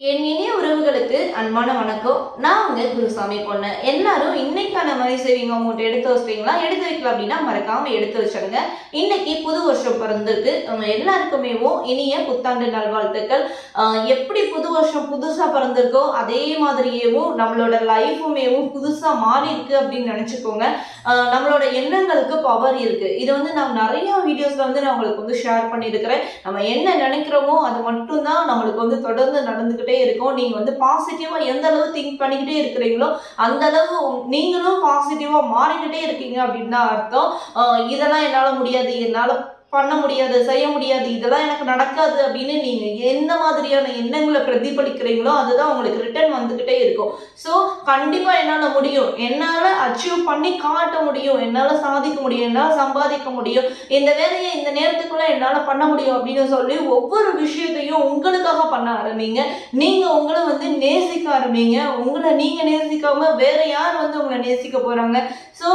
என் இனிய உறவுகளுக்கு அன்பான வணக்கம். நான் உங்க குருசாமி பொண்ணு. எல்லாரும் இன்னைக்கான மணி சேவிங் அமௌண்ட் எடுத்து வச்சிட்டீங்களா? எடுத்து வைக்கல அப்படின்னா மறக்காம எடுத்து வச்சிடுங்க. இன்னைக்கு புது வருஷம் பிறந்திருக்கு. அவங்க இனிய புத்தாண்டு நல்வாழ்த்துக்கள். எப்படி புது வருஷம் புதுசா பிறந்திருக்கோ அதே மாதிரியேவும் நம்மளோட லைஃபுமேவும் புதுசா மாறி இருக்கு அப்படின்னு நினைச்சுக்கோங்க. நம்மளோட எண்ணங்களுக்கு பவர் இருக்கு. இது வந்து நான் நிறைய வீடியோஸ்ல வந்து நான் உங்களுக்கு வந்து ஷேர் பண்ணியிருக்கிறேன். நம்ம என்ன நினைக்கிறோமோ அது மட்டும்தான் நம்மளுக்கு வந்து தொடர்ந்து நடந்துகிட்டே இருக்கும். நீங்க வந்து பாசிட்டிவா எந்த அளவு திங்க் பண்ணிக்கிட்டே இருக்கிறீங்களோ அந்த அளவு நீங்களும் பாசிட்டிவா மாறிக்கிட்டே இருக்கீங்க அப்படின்னு தான் அர்த்தம் இதெல்லாம் என்னால முடியாது என்னால பண்ண முடியாது செய்ய முடியாது இதெல்லாம் எனக்கு நடக்காது அப்படின்னு நீங்க எந்த மாதிரியான எண்ணங்களை பிரதிபலிக்கிறீங்களோ அதுதான் உங்களுக்கு ரிட்டர்ன் வந்துகிட்டே இருக்கும். ஸோ கண்டிப்பா என்னால முடியும். என்னால அச்சீவ் பண்ணி காட்ட முடியும். என்னால சாதிக்க முடியும். என்னால சம்பாதிக்க முடியும். இந்த வேலையை இந்த நேரத்துக்குள்ள என்னால பண்ண முடியும் அப்படின்னு சொல்லி ஒவ்வொரு விஷயத்தையும் உங்களுக்காக பண்ண ஆரம்பிங்க. நீங்க உங்களை வந்து நேசிக்க ஆரம்பிங்க. உங்களை நீங்க நேசிக்காம வேற யார் வந்து உங்களை நேசிக்க போறாங்க? ஸோ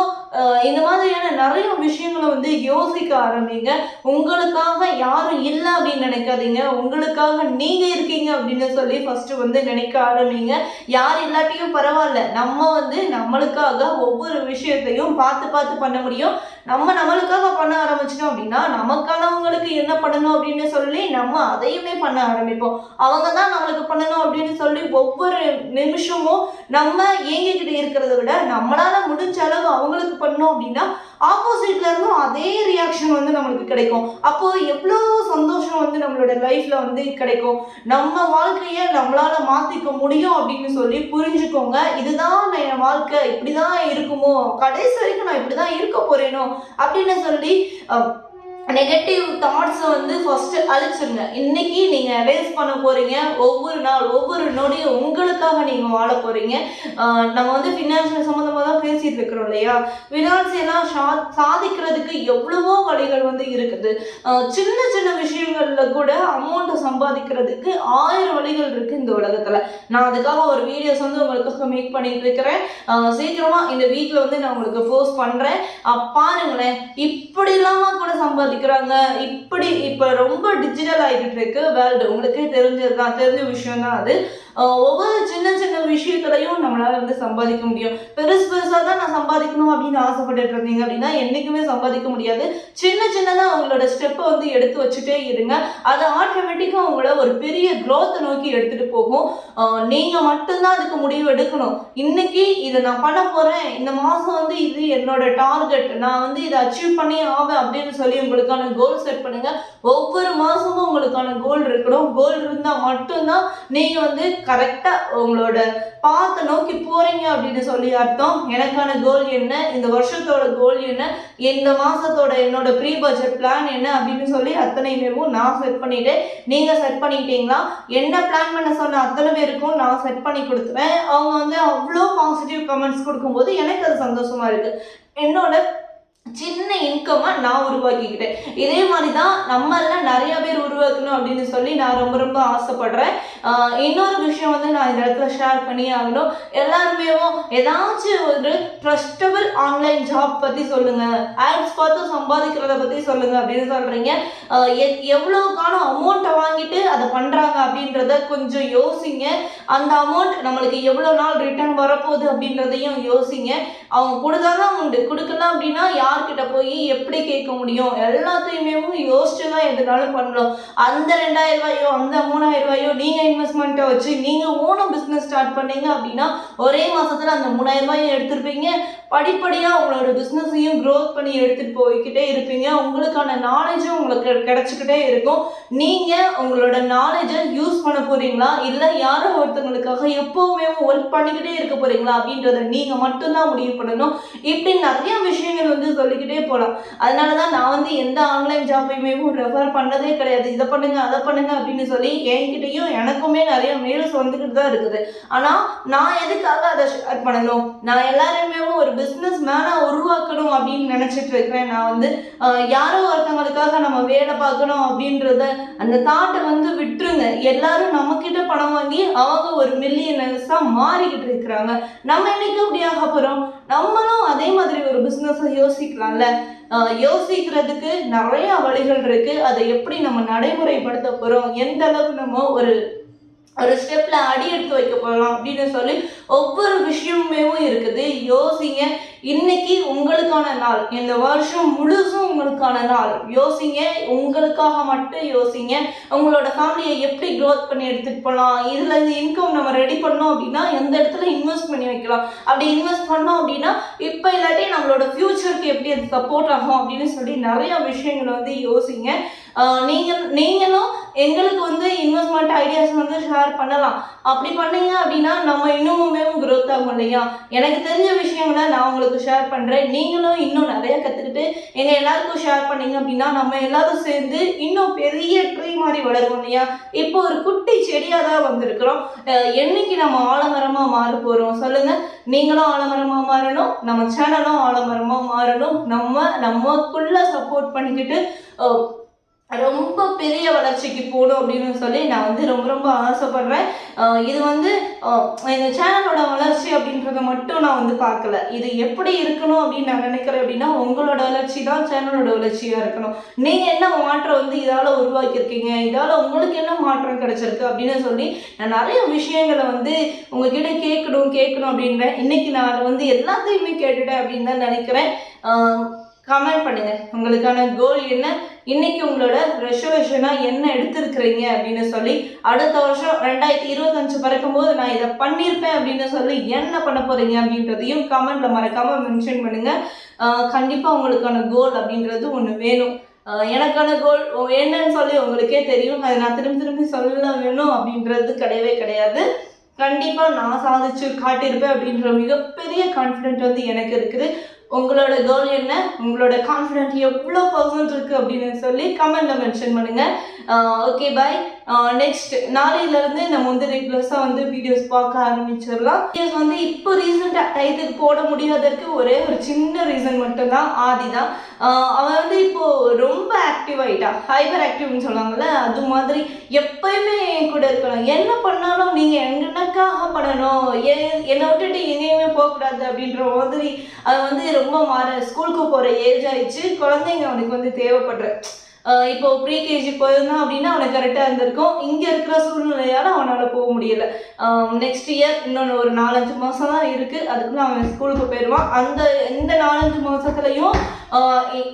இந்த மாதிரியான நிறைய விஷயங்களை வந்து யோசிக்க ஆரம்பிங்க. உங்களுக்காக யாரும் இல்லை அப்படின்னு நினைக்காதீங்க. உங்களுக்காக நீங்கள் இருக்கீங்க அப்படின்னு சொல்லி ஃபஸ்ட்டு வந்து நினைக்க ஆரம்பிங்க. யார் இல்லாட்டியும் பரவாயில்ல. நம்ம வந்து நம்மளுக்காக ஒவ்வொரு விஷயத்தையும் பார்த்து பார்த்து பண்ண முடியும். நம்ம நம்மளுக்காக பண்ண ஆரம்பிச்சிட்டோம் அப்படின்னா நமக்கானவங்களுக்கு என்ன பண்ணணும் அப்படின்னு சொல்லி நம்ம அதையுமே பண்ண ஆரம்பிப்போம். அவங்க தான் நம்மளுக்கு பண்ணணும் அப்படின்னு சொல்லி ஒவ்வொரு நிமிஷமும் நம்ம ஏங்கிக்கிட்டு இருக்கிறத விட நம்மளால முடிஞ்ச அளவு அவங்களுக்கு பண்ணோம் அப்படின்னா ஆப்போசிட்ல இருந்தும் அதே ரியாக்ஷன் வந்து நம்மளுக்கு கிடைக்கும். அப்போ எவ்வளோ சந்தோஷம் வந்து நம்மளோட லைஃப்ல வந்து கிடைக்கும். நம்ம வாழ்க்கையை நம்மளால மாத்திக்க முடியும் அப்படின்னு சொல்லி புரிஞ்சுக்கோங்க. இதுதான் என் வாழ்க்கை. இப்படிதான் இருக்குமோ? கடைசி வரைக்கும் நான் இப்படிதான் இருக்க போறேனோ? அப்படின்னு சொல்லி நெகட்டிவ் தாட்ஸை வந்து ஃபஸ்ட்டு அழிச்சிருங்க. இன்னைக்கு நீங்கள் erase பண்ண போகிறீங்க ஒவ்வொரு நாள் ஒவ்வொரு நொடியும் உங்களுக்காக நீங்கள் வாழ போகிறீங்க நம்ம வந்து ஃபினான்ஷியல் சம்மந்தமாக தான் பேசிகிட்டு இருக்கிறோம் இல்லையா? ஃபினான்ஷியலாக சா சாதிக்கிறதுக்கு எவ்வளவோ வழிகள் வந்து இருக்குது. சின்ன சின்ன விஷயங்களில் கூட அமௌண்ட்டை சம்பாதிக்கிறதுக்கு ஆயிரம் வழிகள் இருக்குது இந்த உலகத்தில். நான் அதுக்காக ஒரு வீடியோஸ் வந்து உங்களுக்காக மேக் பண்ணிட்டு இருக்கிறேன். சீக்கிரமாக இந்த வீக்கில் வந்து நான் உங்களுக்கு போஸ்ட் பண்ணுறேன் பாருங்களேன் இப்படிலாம் கூட சம்பாதிக்கிறாங்க இப்படி இப்போ ரொம்ப டிஜிட்டல் ஆகிட்டு இருக்கு வேர்ல்டு உங்களுக்கே தெரிஞ்சது தான் தெரிஞ்ச விஷயம் தான் அது ஆஹ் ஒவ்வொரு சின்ன சின்ன விஷயத்துலையும் நம்மளால வந்து சம்பாதிக்க முடியும். பெருசு பெருசாக தான் நான் சம்பாதிக்கணும் அப்படின்னு ஆசைப்பட்டுட்டு இருந்தீங்க அப்படின்னா என்றைக்குமே சம்பாதிக்க முடியாது. சின்ன சின்னதாக உங்களோட ஸ்டெப்பை வந்து எடுத்து வச்சுட்டே இருங்க. அது ஆட்டோமேட்டிக்காக உங்களை ஒரு பெரிய க்ரோத்தை நோக்கி எடுத்துகிட்டு போகும். நீங்கள் மட்டும்தான் அதுக்கு முடிவு எடுக்கணும். இன்னைக்கு இதை நான் பண்ண போகிறேன் இந்த மாதம் வந்து இது என்னோட டார்கெட் நான் வந்து இதை அச்சீவ் பண்ணி ஆவேன் அப்படின்னு சொல்லி உங்களுக்கான கோல் செட் பண்ணுங்க. ஒவ்வொரு மாதமும் உங்களுக்கான கோல் இருக்கணும். கோல் இருந்தால் மட்டும்தான் நீங்கள் வந்து கரெக்டாக உங்களோட பார்த்து நோக்கி போகிறீங்க அப்படின்னு சொல்லி அர்த்தம். எனக்கான கோல் என்ன? இந்த வருஷத்தோட கோல் என்ன? இந்த மாதத்தோட என்னோட ப்ரீ பட்ஜெட் பிளான் என்ன? அப்படின்னு சொல்லி அத்தனையுமே நான் செட் பண்ணிட்டேன். நீங்கள் செட் பண்ணிட்டீங்களா? என்ன பிளான் பண்ண சொன்ன அத்தனை பேருக்கும் நான் செட் பண்ணி கொடுத்துருவேன் அவங்க வந்து அவ்வளோ பாசிட்டிவ் கமெண்ட்ஸ் கொடுக்கும்போது எனக்கு அது சந்தோஷமாக இருக்குது என்னோட சின்ன இன்கமாக நான் உருவாக்கிக்கிட்டேன். இதே மாதிரி தான் நம்மள நிறைய பேர் உருவாக்கணும் அப்படின்னு சொல்லி நான் ரொம்ப ரொம்ப ஆசைப்படுறேன். இன்னொரு விஷயம் வந்து நான் இந்த இடத்துல ஷேர் பண்ணி ஆகணும். எல்லாருமே ஏதாச்சும் ஒரு ட்ரஸ்டபிள் ஆன்லைன் ஜாப் பற்றி சொல்லுங்கள் ஆட்ஸ் பார்த்து சம்பாதிக்கிறத பற்றி சொல்லுங்கள் அப்படின்னு சொல்கிறீங்க எவ்வளோக்கான எ- அமௌண்ட்டை வாங்கிட்டு அதை பண்ணுறாங்க அப்படின்றத கொஞ்சம் யோசிங்க. அந்த அமௌண்ட் நம்மளுக்கு எவ்வளோ நாள் ரிட்டர்ன் வரப்போகுது அப்படின்றதையும் யோசிங்க. அவங்க கொடுத்தாதான் உண்டு. கொடுக்கலாம் அப்படின்னா யார்கிட்ட போய் எப்படி கேட்க முடியும்? எல்லாத்தையுமே யோசிச்சு தான் எதுனாலும் பண்ணணும். அந்த ரெண்டாயிரம் ரூபாயோ அந்த மூணாயிரம் ரூபாயோ நீங்கள் இன்வெஸ்ட்மெண்ட்டை வச்சு நீங்கள் ஓன பிஸ்னஸ் ஸ்டார்ட் பண்ணீங்க அப்படின்னா ஒரே மாதத்தில் அந்த மூணாயிரம் ரூபாயும் எடுத்துருப்பீங்க. படிப்படியாக உங்களோட பிஸ்னஸையும் க்ரோத் பண்ணி எடுத்துகிட்டு போய்க்கிட்டே இருப்பீங்க. உங்களுக்கான நாலேஜும் உங்களுக்கு கிடைச்சிக்கிட்டே இருக்கும். நீங்கள் உங்களோட knowledge and use பண்ண போறீங்களா? இல்ல யாரோ ஒருத்தவங்களுக்காக எப்பவுமே ஒர்க் பண்ணிக்கிட்டே இருக்க போறீங்களா? அப்படின்றத நீங்க மட்டும்தான் முடிவு பண்ணணும். இப்படி நிறைய விஷயங்கள் வந்து சொல்லிக்கிட்டே போகலாம் அதனால தான் நான் வந்து எந்த ஆன்லைன் ஜாப்பையுமே ரெஃபர் பண்ணதே கிடையாது. இதை பண்ணுங்க அதை பண்ணுங்க அப்படின்னு சொல்லி என்கிட்டயும் எனக்குமே நிறைய மெயில்ஸ் வந்துக்கிட்டு தான் இருக்குது. ஆனா நான் எதுக்காக அதை ஷேர் பண்ணணும்? நான் எல்லாருமே ஒரு பிஸ்னஸ் மேனாக உருவாக்கணும் அப்படின்னு நினைச்சிட்டு இருக்கிறேன். நான் வந்து யாரோ ஒருத்தவங்களுக்காக நம்ம வேலை பார்க்கணும் அப்படின்றத அந்த தாட்டை வந்து விட்டுருங்க. எல்லாரும் நம்ம கிட்ட பணம் வாங்கி அவங்க ஒரு மில்லியனர்ஸா மாறிக்கிட்டு இருக்கிறாங்க. நம்ம என்னைக்கு அப்படி ஆக போறோம்? நம்மளும் அதே மாதிரி ஒரு பிசினஸ் யோசிக்கலாம்ல? யோசிக்கிறதுக்கு நிறைய வழிகள் இருக்கு. அதை எப்படி நம்ம நடைமுறைப்படுத்த போறோம்? எந்த அளவு நம்ம ஒரு ஒரு ஸ்டெப்பில் அடி எடுத்து வைக்க போகலாம் அப்படின்னு சொல்லி ஒவ்வொரு விஷயமுமே இருக்குது. யோசிங்க இன்னைக்கு உங்களுக்கான நாள் இந்த வருஷம் முழுசும் உங்களுக்கான நாள். யோசிங்க உங்களுக்காக மட்டும் யோசிங்க. உங்களோட ஃபேமிலியை எப்படி க்ரோத் பண்ணி எடுத்துகிட்டு போகலாம் இதில் இந்த இன்கம் நம்ம ரெடி பண்ணோம் அப்படின்னா எந்த இடத்துல இன்வெஸ்ட் பண்ணி வைக்கலாம்? அப்படி இன்வெஸ்ட் பண்ணோம் அப்படின்னா இப்போ இல்லாட்டி நம்மளோட ஃப்யூச்சருக்கு எப்படி அது சப்போர்ட் ஆகும் அப்படின்னு சொல்லி நிறையா விஷயங்களை வந்து யோசிங்க. நீங்கள் நீங்களும் எங்களுக்கு வந்து இன்வெஸ்ட்மெண்ட் ஐடியாஸ் வந்து ஷேர் பண்ணலாம். அப்படி பண்ணீங்க அப்படின்னா நம்ம இன்னுமுமே க்ரோத் ஆகும் இல்லையா? எனக்கு தெரிஞ்ச விஷயங்களை நான் உங்களுக்கு ஷேர் பண்ணுறேன் நீங்களும் இன்னும் நிறைய கற்றுக்கிட்டு எங்கள் எல்லாருக்கும் ஷேர் பண்ணீங்க அப்படின்னா நம்ம எல்லாரும் சேர்ந்து இன்னும் பெரிய ட்ரீ மாதிரி வளரும் இல்லையா? இப்போ ஒரு குட்டி செடியாக தான் வந்திருக்கிறோம். என்னைக்கு நம்ம ஆலமரமாக மாற போகிறோம் சொல்லுங்கள் நீங்களும் ஆலமரமாக மாறணும் நம்ம சேனலும் ஆலமரமாக மாறணும். நம்ம நமக்குள்ள சப்போர்ட் பண்ணிக்கிட்டு ரொம்ப பெரிய வளர்ச்சிக்கு போகணும் அப்படின்னு சொல்லி நான் வந்து ரொம்ப ரொம்ப ஆசைப்படுறேன். இது வந்து இந்த சேனலோட வளர்ச்சி அப்படின்றத மட்டும் நான் வந்து பார்க்கல. இது எப்படி இருக்கணும் அப்படின்னு நான் நினைக்கிறேன் அப்படின்னா உங்களோட வளர்ச்சி தான் சேனலோட வளர்ச்சியாக இருக்கணும். நீங்கள் என்ன மாற்றம் வந்து இதால் உருவாக்கியிருக்கீங்க? இதால் உங்களுக்கு என்ன மாற்றம் கிடைச்சிருக்கு அப்படின்னு சொல்லி நான் நிறைய விஷயங்களை வந்து உங்ககிட்ட கேட்கணும் கேட்கணும் அப்படின்றேன். இன்னைக்கு நான் அதை வந்து எல்லாத்தையுமே கேட்டுட்டேன் அப்படின்னு தான் நினைக்கிறேன். கமெண்ட் பண்ணுங்க. உங்களுக்கான கோல் என்ன? இன்னைக்கு உங்களோட ரெசர்வேஷனாக என்ன எடுத்திருக்கிறீங்க அப்படின்னு சொல்லி அடுத்த வருஷம் ரெண்டாயிரத்தி இருபத்தஞ்சு பிறக்கும்போது நான் இதை பண்ணியிருப்பேன் அப்படின்னு சொல்லி என்ன பண்ண போறீங்க அப்படின்றதையும் கமெண்ட்ல மறக்காம மென்ஷன் பண்ணுங்க. கண்டிப்பாக உங்களுக்கான கோல் அப்படின்றது ஒன்று வேணும். எனக்கான கோல் என்னன்னு சொல்லி உங்களுக்கே தெரியும். அதை நான் திரும்பி திரும்பி சொல்ல வேணும் அப்படின்றது கிடையவே கிடையாது. கண்டிப்பாக நான் சாதிச்சு காட்டியிருப்பேன் அப்படின்ற மிகப்பெரிய கான்ஃபிடென்ட் வந்து எனக்கு இருக்குது. உங்களோட கோல் என்ன? உங்களோட கான்ஃபிடென்ட் எவ்வளோ பர்சன்ட் இருக்குது அப்படின்னு சொல்லி கமெண்ட்டில் மென்ஷன் பண்ணுங்கள் ஓகே பாய் நெக்ஸ்ட் நாளையிலேருந்து நம்ம வந்து ரெகுலர்ஸாக வந்து வீடியோஸ் பார்க்க ஆரம்பிச்சிடலாம். வீடியோஸ் வந்து இப்போ ரீசெண்டாக டயத்துக்கு போட முடியாததுக்கு ஒரே ஒரு சின்ன ரீசன் மட்டும்தான். ஆதி தான் அவன் வந்து இப்போ ரொம்ப ஆக்டிவ் ஆகிட்டா ஹைபர் ஆக்டிவ்னு சொல்லுவாங்கள்ல அது மாதிரி எப்பயுமே என் கூட இருக்கணும். என்ன பண்ணாலும் நீங்கள் எனக்காக பண்ணணும். என்னை விட்டுட்டு இனியுமே போகக்கூடாது அப்படின்ற மாதிரி அது வந்து ரொம்ப மாற ஸ்கூலுக்கு போகிற ஏஜ் ஆயிடுச்சு. குழந்தைங்க அவனுக்கு வந்து தேவைப்படுற இப்போ ப்ரீ கேஜி போயிருந்தான் அப்படின்னா அவனுக்கு கரெக்டாக இருந்திருக்கும். இங்கே இருக்கிற சூழ்நிலையால் அவனால் போக முடியல. நெக்ஸ்ட் இயர் இன்னொன்று ஒரு நாலஞ்சு மாதம் தான் இருக்குது அதுக்குள்ளே அவன் ஸ்கூலுக்கு போயிடுவான் அந்த இந்த நாலஞ்சு மாதத்துலையும்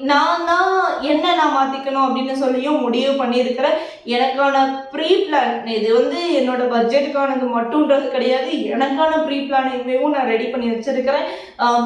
நான் தான் என்ன நான் மாற்றிக்கணும் அப்படின்னு சொல்லியும் முடிவு பண்ணியிருக்கிறேன் எனக்கான ப்ரீ பிளான் இது வந்து என்னோட பட்ஜெட்டுக்கானது மட்டும்ன்றது கிடையாது. எனக்கான ப்ரீ பிளானையும் நான் ரெடி பண்ணி வச்சிருக்கிறேன்.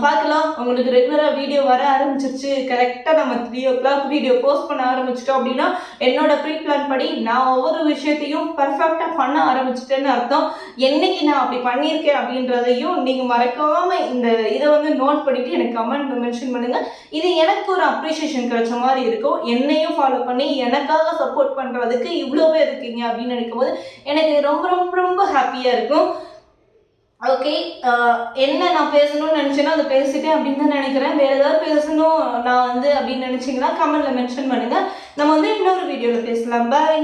பார்க்கலாம். உங்களுக்கு ரெகுலராக வீடியோ வர ஆரம்பிச்சிருச்சு. கரெக்டாக நம்ம three o'clock video post பண்ண ஆரம்பிச்சிட்டோம் அப்படின்னா என்னோட ப்ரீ பிளான் படி நான் ஒவ்வொரு விஷயத்தையும் பர்ஃபெக்டாக பண்ண ஆரம்பிச்சிட்டேன்னு அர்த்தம். என்னைக்கு நான் அப்படி பண்ணியிருக்கேன் அப்படின்றதையும் நீங்கள் மறக்காமல் இந்த இதை வந்து நோட் பண்ணிவிட்டு எனக்கு கமெண்ட் மென்ஷன் பண்ணுங்கள் இது எனக்கு ஒரு அப்ரிஷியேஷன் கிடைச்ச மாதிரி இருக்கும். என்னையும் ஃபாலோ பண்ணி எனக்காக சப்போர்ட் பண்ணுறதுக்கு இவ்வளோ பேர் இருக்கீங்க அப்படின்னு நினைக்கும் போது எனக்கு ரொம்ப ரொம்ப ரொம்ப ஹாப்பியாக இருக்கும். ஓகே என்ன நான் பேசணும்னு நினச்சேன்னா அதை பேசிட்டேன் அப்படின்னு தான் நினைக்கிறேன். வேறு ஏதாவது பேசணும் நான் வந்து அப்படின்னு நினச்சிங்கன்னா கமெண்ட்டில் மென்ஷன் பண்ணுங்கள் நம்ம வந்து இன்னொரு வீடியோவில் பேசலாம். பாய்